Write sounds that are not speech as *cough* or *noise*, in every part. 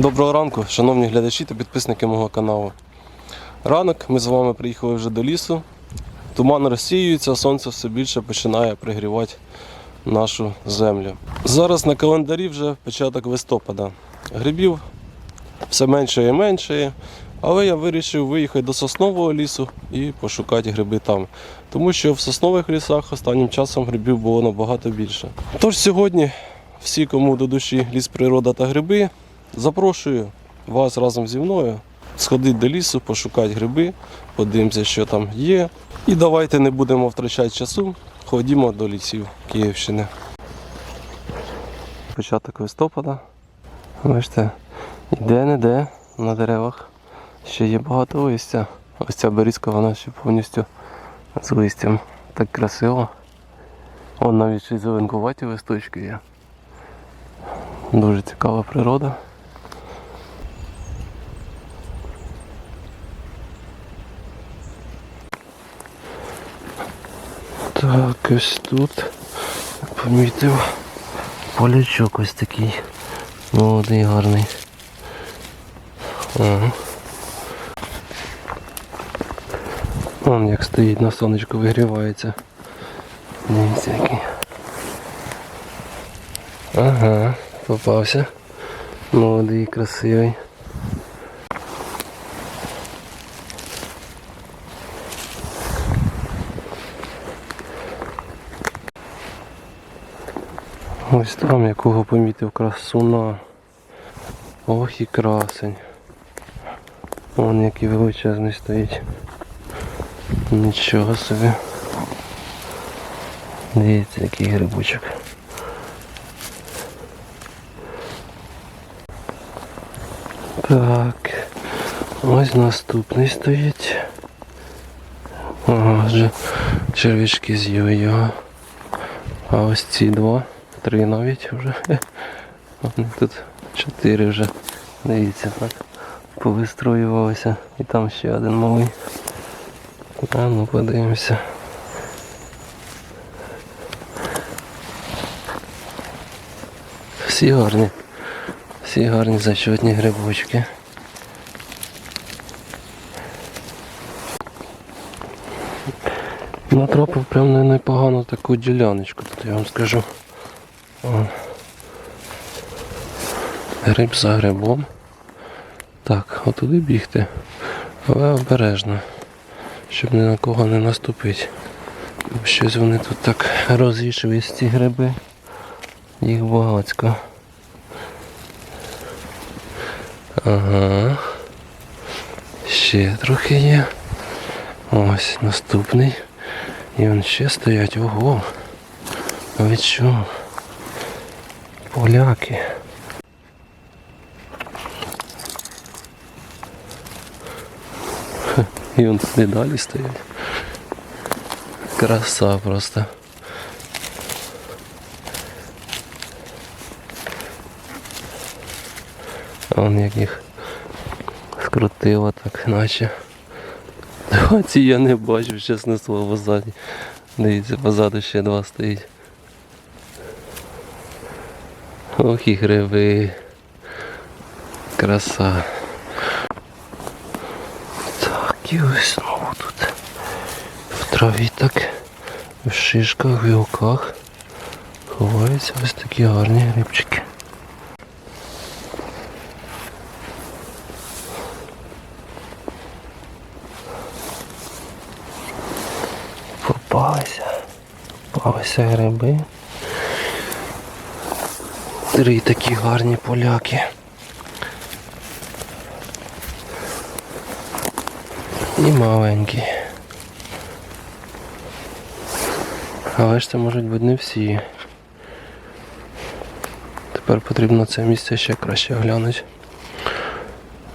Доброго ранку, шановні глядачі та підписники мого каналу. Ранок, ми з вами приїхали вже до лісу. Туман розсіюється, сонце все більше починає пригрівати нашу землю. Зараз на календарі вже початок листопада. Грибів все менше і менше, але я вирішив виїхати до соснового лісу і пошукати гриби там. Тому що в соснових лісах останнім часом грибів було набагато більше. Тож сьогодні всі, кому до душі ліс, природа та гриби, запрошую вас разом зі мною сходити до лісу, пошукати гриби, подивимося, що там є. І давайте не будемо втрачати часу, ходімо до лісів Київщини. Початок листопада. Бачите, де-не-де на деревах ще є багато листя. Ось ця берізка, вона ще повністю з листям. Так красиво. Вон навіть ще зеленкуваті листочки є. Дуже цікава природа. Так, ось тут помітив полячок ось такий. Молодий, гарний. Ага. Вон як стоїть на сонечку вигрівається. Дивіться який. Ага, попався. Молодий, красивий. Ось там якого помітив красуна. Ох і красень. Вон який величезний стоїть. Нічого собі. Дивіться, який грибочок. Так. Ось наступний стоїть. Ага, вже червячки з'їли його. А ось ці два, три навіть вже. *laughs* Тут чотири вже. Дивіться, так. Повистроювалося. І там ще один малий. А ну подивимося. Всі гарні. Всі гарні зачетні грибочки. Натрапив прям непогану таку діляночку, тут я вам скажу. Гриб за грибом. Так, отуди бігти. Але обережно, щоб ні на кого не наступити. Щось вони тут так розвішились ці гриби. Їх багатько. Ага. Ще трохи є. Ось наступний. І вон ще стоять. Ого. Ви що? Поляки. І вон туди далі стоять. Краса просто. А Вон як їх скрутило так, наче. Ці я не бачив, чесне слово, ззаді. Дивіться, позаду ще два стоїть. Ох і гриби. Краса. Так, і ось знову тут. В траві так, в шишках, в гілках. Ховаються ось такі гарні грибчики. Попалися. Попалися гриби. Три такі гарні поляки. І маленькі. Але ж це можуть бути не всі. Тепер потрібно це місце ще краще оглянути.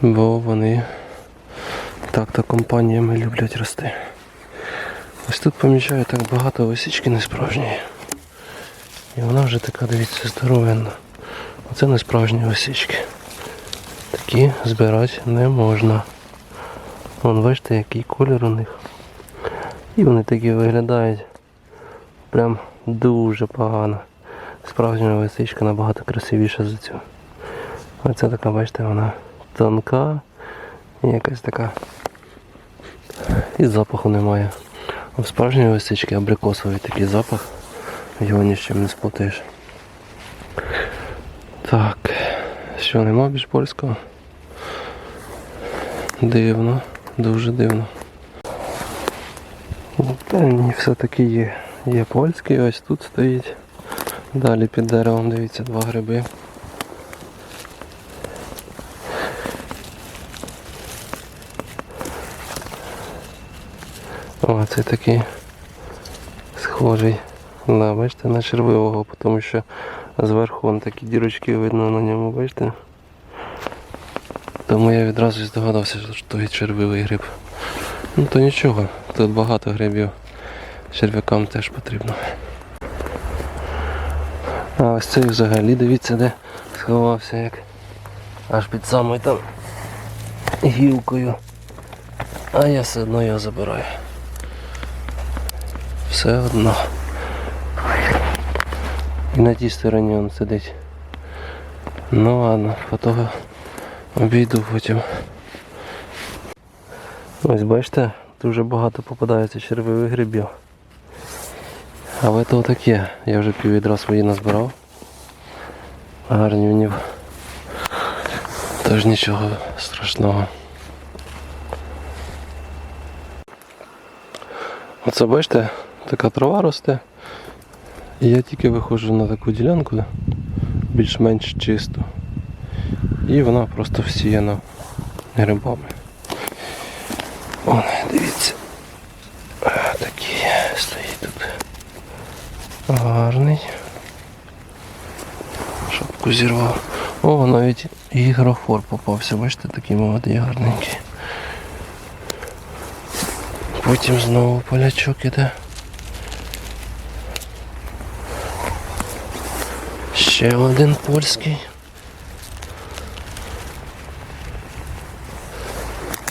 Бо вони так-то компаніями люблять рости. Ось тут помічаю так багато лисички несправжньої. І вона вже така, дивіться, здоровенна. Оце не справжні лисички. Такі збирати не можна. Вон бачите, який колір у них. І вони такі виглядають прям дуже погано. Справжня лисичка набагато красивіша за цю. Оце така, бачите, вона тонка і якась така. І запаху немає. В справжньої лисички абрикосовий такий запах. Його ні з чим не сплутаєш. Так, що нема більш польського? Дивно, дуже дивно. Та ні, все-таки є. Є польський, ось тут стоїть. Далі під деревом, дивіться, два гриби. О, це такий схожий. Да, бачите, на червивого, тому що зверху вон такі дірочки видно на ньому, бачите? Тому я відразу здогадався, що то червивий гриб. Ну то нічого, тут багато грибів. Черв'якам теж потрібно. А ось цей взагалі дивіться де сховався як аж під самою там гілкою. А я все одно його забираю. Все одно. І на тій стороні він сидить. Ну ладно, по того обійду потім. Ось бачите, дуже багато попадається червивих грибів. Але то таке. Я вже пів відра свої назбирав. Гарнюнів. Тож нічого страшного. Оце бачите, така трава росте. Я тільки виходжу на таку ділянку, більш-менш чисту. І вона просто всіяна грибами. Вон, дивіться. Такий стоїть тут. Гарний. Шапку зірвав. О, навіть ігрофор попався, бачите, такий молодий гарненький. Потім знову полячок іде. Ще один польський.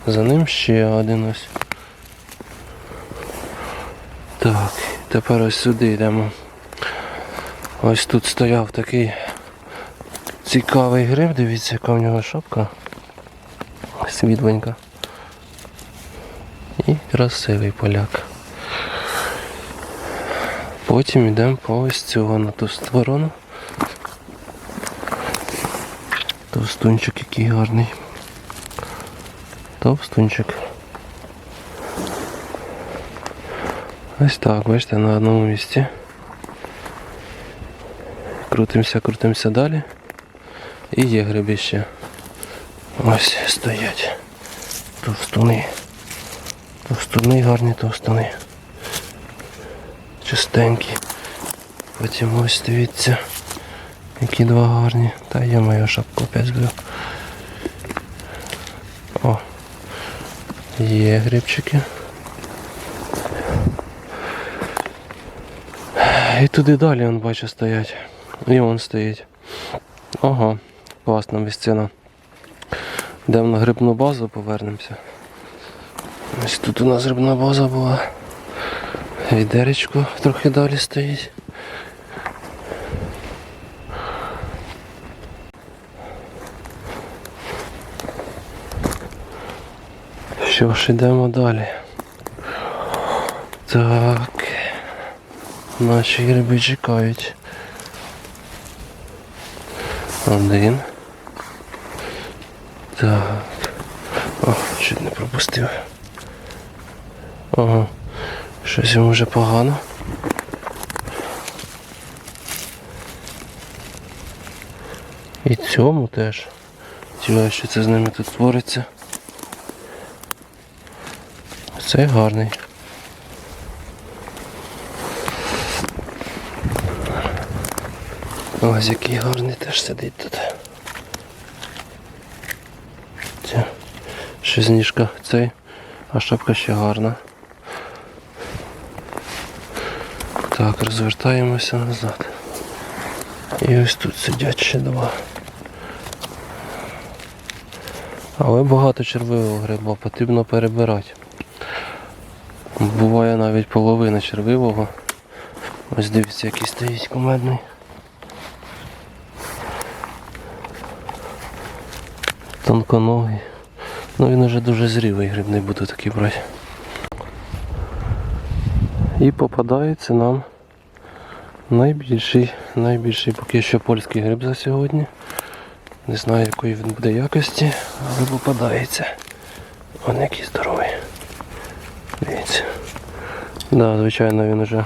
За ним ще один ось. Так, тепер ось сюди йдемо. Ось тут стояв такий цікавий гриб, дивіться, яка в нього шапка. Світленька. І красивий поляк. Потім йдемо по ось цього на ту сторону. Товстунчик який гарний. Товстунчик. Ось так, бачите, на одному місці. Крутимося, крутимося далі. І є грибище. Ось стоять. Товстуни. Товстуни гарні товстуни. Чистенькі. Потім ось дивіться. Які два гарні. Та я мою шапку опять збив. О. Є грибчики. І туди далі, он бачу, стоять. І вон стоїть. Ага, класна місцина. Йдемо на грибну базу, повернемося. Ось тут у нас грибна база була. Відеречко трохи далі стоїть. Що ж, йдемо далі. Так. Наші гриби чекають. Один. Так. О, чуть не пропустив. Ага. Щось йому вже погано. І цьому теж. Цікаво, що це з ними тут твориться. Цей гарний. Ось який гарний теж сидить тут. Це зніжка цей, а шапка ще гарна. Так, розвертаємося назад. І ось тут сидять ще два. Але багато червивого гриба потрібно перебирати. Буває навіть половина червивого. Ось дивіться, який стоїть кумедний. Тонконогий. Ну він уже дуже зрілий гриб, не буду такий брати. І попадається нам найбільший, найбільший поки що польський гриб за сьогодні. Не знаю якої він буде якості, але попадається. Он який здоровий. Да, звичайно, він вже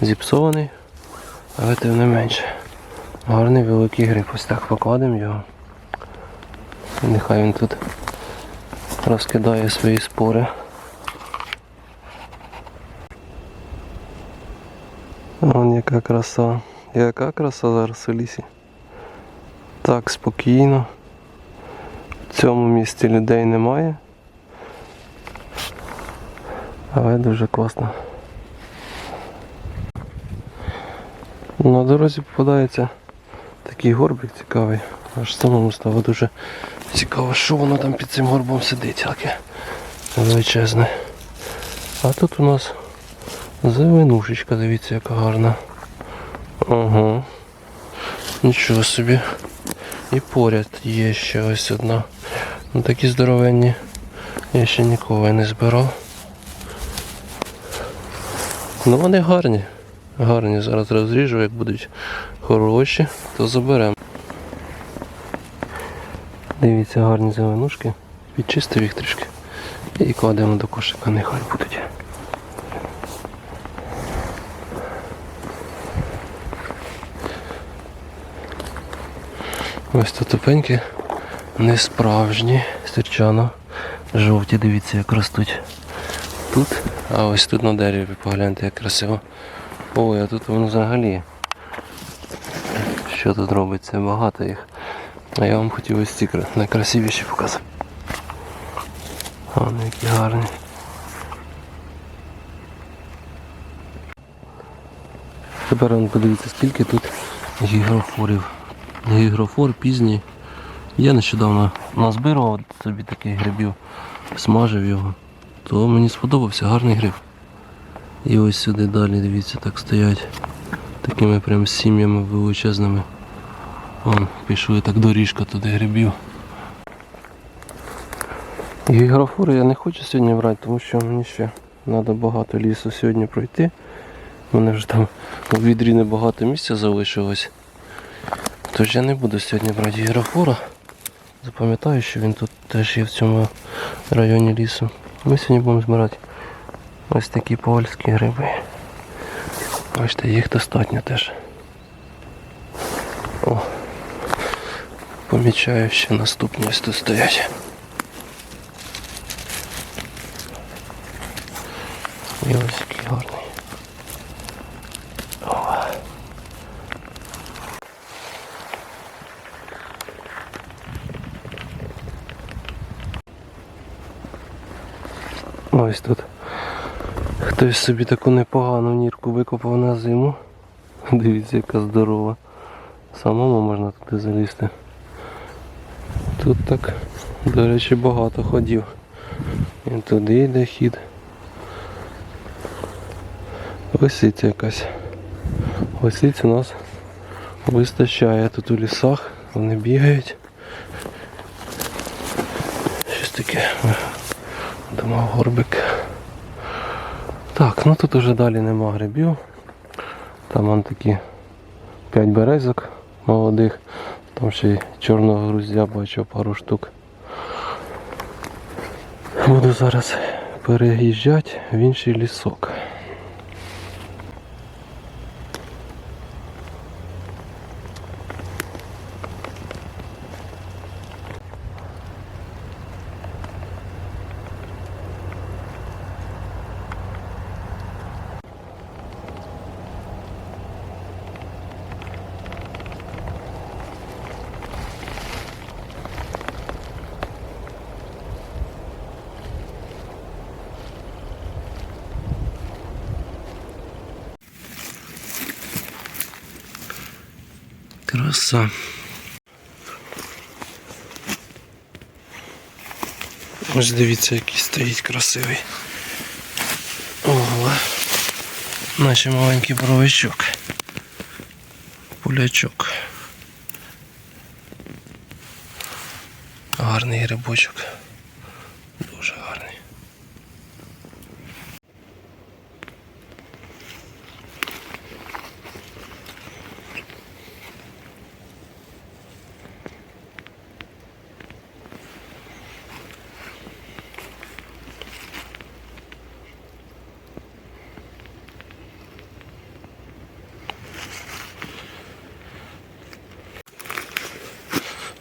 зіпсований, але тим не менше. Гарний великий гриб. Ось так покладемо його. Нехай він тут розкидає свої спори. Вон яка краса. Яка краса зараз у лісі. Так, спокійно. В цьому місці людей немає. Але дуже класно. На дорозі попадається такий горбик цікавий. Аж самому стало дуже цікаво, що воно там під цим горбом сидить, таке величезне. А тут у нас зеленушечка, дивіться, яка гарна. Ага. Нічого собі. І поряд є ще ось одна. Ну такі здоровенні. Я ще ніколи не збирав. Ну вони гарні. Гарні. Зараз розріжу, як будуть хороші, то заберемо. Дивіться, гарні зеленушки. Підчистив їх трішки. І кладемо до кошика, нехай будуть. Ось тут тупенькі, не справжні, стерчано. Жовті, дивіться, як ростуть. Тут, а ось тут на дереві погляньте, як красиво. Ой, а тут воно взагалі. Що тут робиться? Багато їх. А я вам хотів ось ці найкрасивіші показати. А вони які гарні. Тепер вон подивіться, скільки тут гігрофорів. Гігрофор пізній. Я нещодавно назбирував собі таких грибів, смажив його, то мені сподобався гарний гриб. І ось сюди далі, дивіться, так стоять такими прям сім'ями величезними. Вон, пішли так доріжка туди грибів. Гігрофори я не хочу сьогодні брати, тому що мені ще треба багато лісу сьогодні пройти. У мене вже там у відрі небагато місця залишилось. Тож я не буду сьогодні брати гігрофора. Запам'ятаю, що він тут теж є в цьому районі лісу. Ми сьогодні будемо збирати ось такі польські гриби. Бачите, їх достатньо теж. О, помічаю, що наступні ось тут стоять. І ось який гарний. О. Ось тут. Хтось собі таку непогану нірку викопав на зиму. *laughs* Дивіться, яка здорова. Самому можна туди залізти. Тут так, до речі, багато ходів. І туди йде хід. Лисиця якась. Лисиць у нас вистачає тут у лісах. Вони бігають. Щось таке. Думав горбик. Так, ну тут уже далі нема грибів. Там вон такі 5 березок молодих. Там ще й чорного груздя бачу пару штук. Буду зараз переїжджати в інший лісок. Краса. Ось дивіться, який стоїть красивий. Ого. Наче маленький боровичок. Пулячок. Гарний грибочок.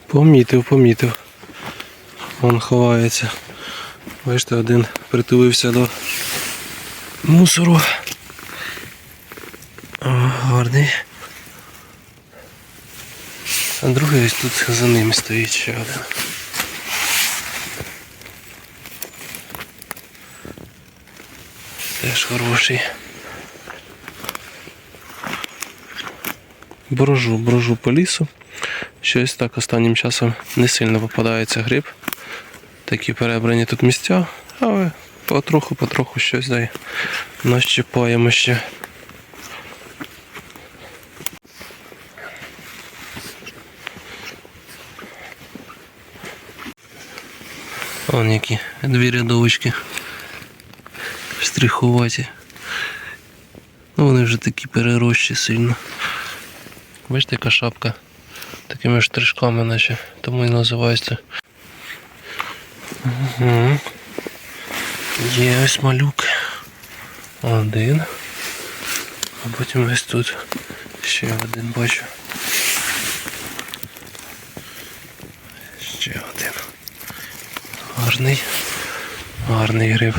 Помітив, помітив. Вон ховається. Бачите, один притулився до мусору. О, гарний. А другий ось тут за ним стоїть ще один. Теж хороший. Брожу, брожу по лісу. Щось так останнім часом не сильно попадається гриб. Такі перебрані тут місця, але потроху-потроху щось дай нащипаємо ще. Вон які дві рядовочки штрихуваті. Ну вони вже такі перерощі сильно. Бачите, яка шапка такими штришками, наче, тому і називається. Угу. Є ось малюк. Один. А потім ось тут ще один бачу. Ще один. Гарний. Гарний гриб.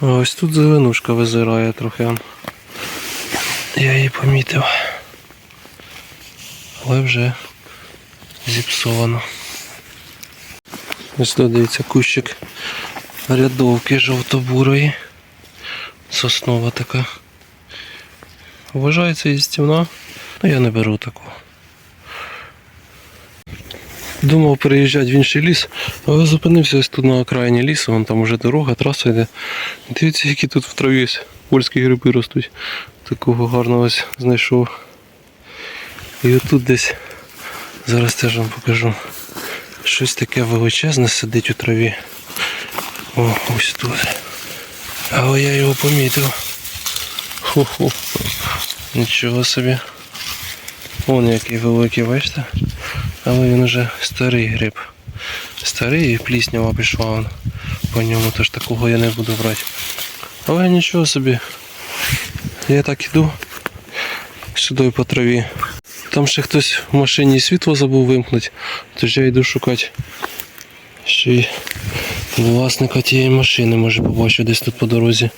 Ось тут зеленушка визирає трохи. Я її помітив. Але вже зіпсовано. Ось тут дивіться кущик рядовки жовто-бурої. Соснова така. Вважається їстівна, але я не беру таку. Думав переїжджати в інший ліс, але зупинився ось тут на окраїні лісу, вон там уже дорога, траса йде. Дивіться, які тут в траві польські гриби ростуть. Такого гарного ось знайшов. І отут десь, зараз теж вам покажу. Щось таке величезне сидить у траві. О, ось тут. Але я його помітив. Хо-хо. Нічого собі. Вон який великий, бачите? Але він уже старий гриб. Старий і пліснява пішла по ньому, тож такого я не буду брати. Але нічого собі. Я так іду сюди по траві. Там ще хтось в машині світло забув вимкнути, тож я йду шукати ще й власника тієї машини, може побачу десь тут по дорозі.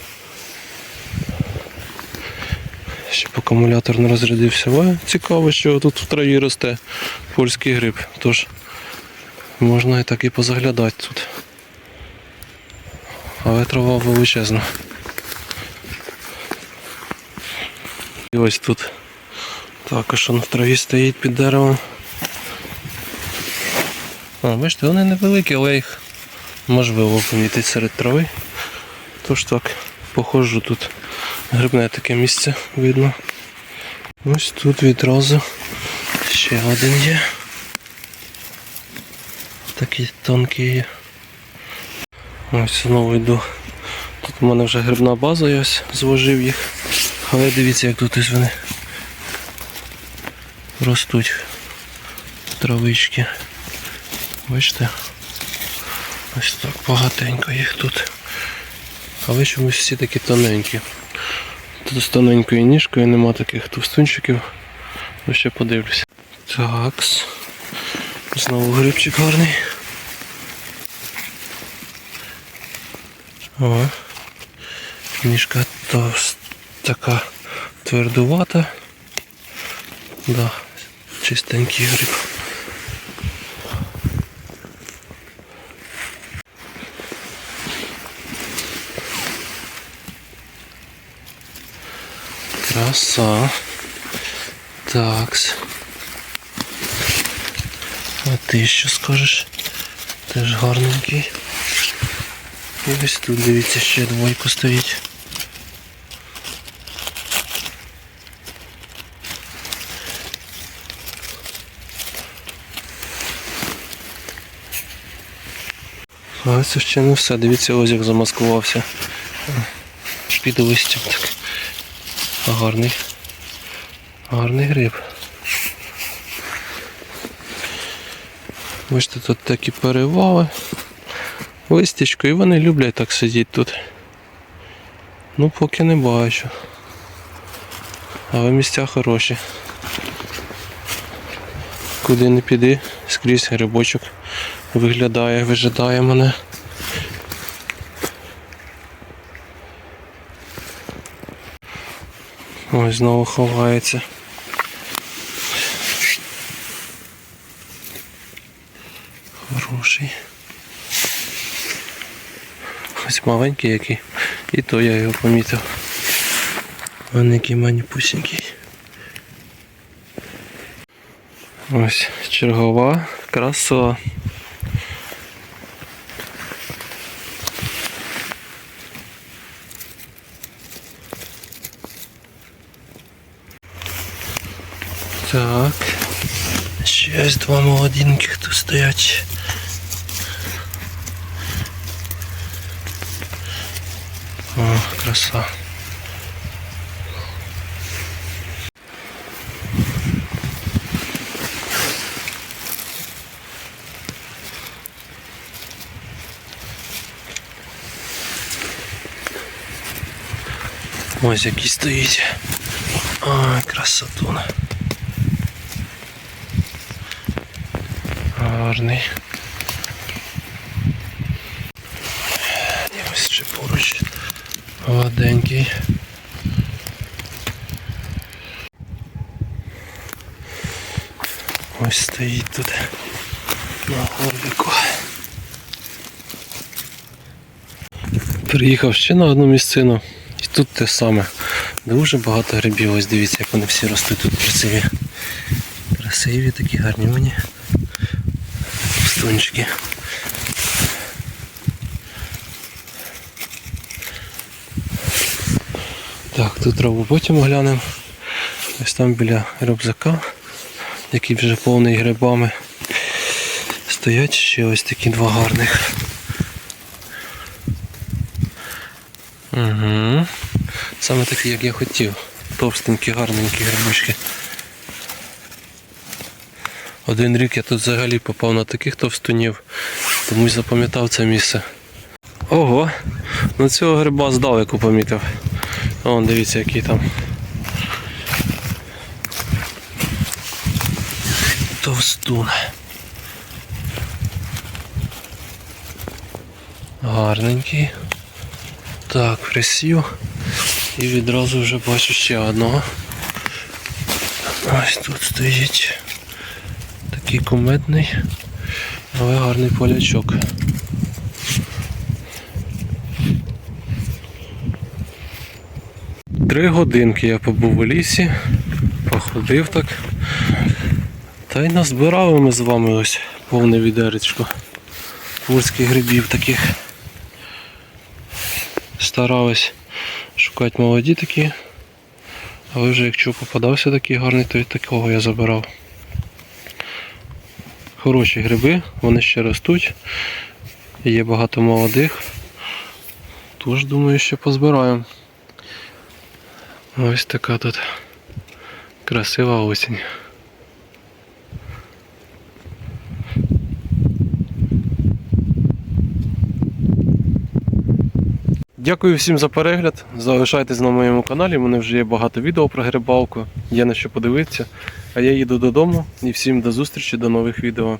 Щоб акумулятор не розрядився. Але цікаво, що тут в траві росте польський гриб. Тож можна і так і позаглядати тут. Але трава величезна. І ось тут також в траві стоїть під деревом. А, бачите, вони невеликі, але їх можливо помітити серед трави. Тож так, походжу тут грибне таке місце видно. Ось тут відразу ще один є. Такий тонкий є. Ось знову йду. Тут у мене вже грибна база, я ось зложив їх. Але дивіться, як тут ось вони ростуть травички. Бачите? Ось так багатенько їх тут. Але чомусь всі такі тоненькі. Тут з тоненькою ніжкою нема таких товстунчиків. Ну ще подивлюся. Такс. Знову грибчик гарний. О. Ніжка товст, така твердувата. Да, чистенький гриб. Краса. Такс. А ти що скажеш? Теж гарненький. І ось тут дивіться ще двойку стоїть. Але це ще не все. Дивіться, ось як замаскувався. Під листям так. Гарний. Гарний гриб. Бачите, тут такі перевали. Листячко, і вони люблять так сидіти тут. Ну, поки не бачу. Але місця хороші. Куди не піди, скрізь грибочок виглядає, вижидає мене. Ось знову ховається. Хороший. Ось маленький який. І то я його помітив. Вон який маніпусінький. Ось чергова краса. Так. Ще ось два молоденьких тут стоять. О, краса. Ось який стоїть. Ой, красотуна. Гарний. Ось ще поруч. Гладенький. Ось стоїть тут на горбику. Приїхав ще на одну місцину. І тут те саме. Дуже багато грибів. Ось дивіться, як вони всі ростуть тут красиві. Красиві такі гарні мені. Стунчики. Так, тут траву потім оглянемо. Ось там біля рюкзака, який вже повний грибами. Стоять ще ось такі два гарних. Угу. Саме такі, як я хотів. Товстенькі, гарненькі грибочки. Один рік я тут взагалі попав на таких товстунів, тому запам'ятав це місце. Ого! Ну цього гриба здалеку помітив. Вон дивіться, який там. Товстун. Гарненький. Так, присів. І відразу вже бачу ще одного. Ось тут стоїть такий куметний, але гарний полячок. Три годинки я побув у лісі, походив так. Та й назбирали ми з вами ось повне відеречко пурських грибів таких. Старались шукати молоді такі. Але вже якщо попадався такий гарний, то і такого я забирав. Хороші гриби, вони ще ростуть. Є багато молодих. Тож думаю, що позбираємо. Ось така тут красива осінь. Дякую всім за перегляд. Залишайтесь на моєму каналі. У мене вже є багато відео про грибалку. Є на що подивитися. А я їду додому і всім до зустрічі, до нових відео.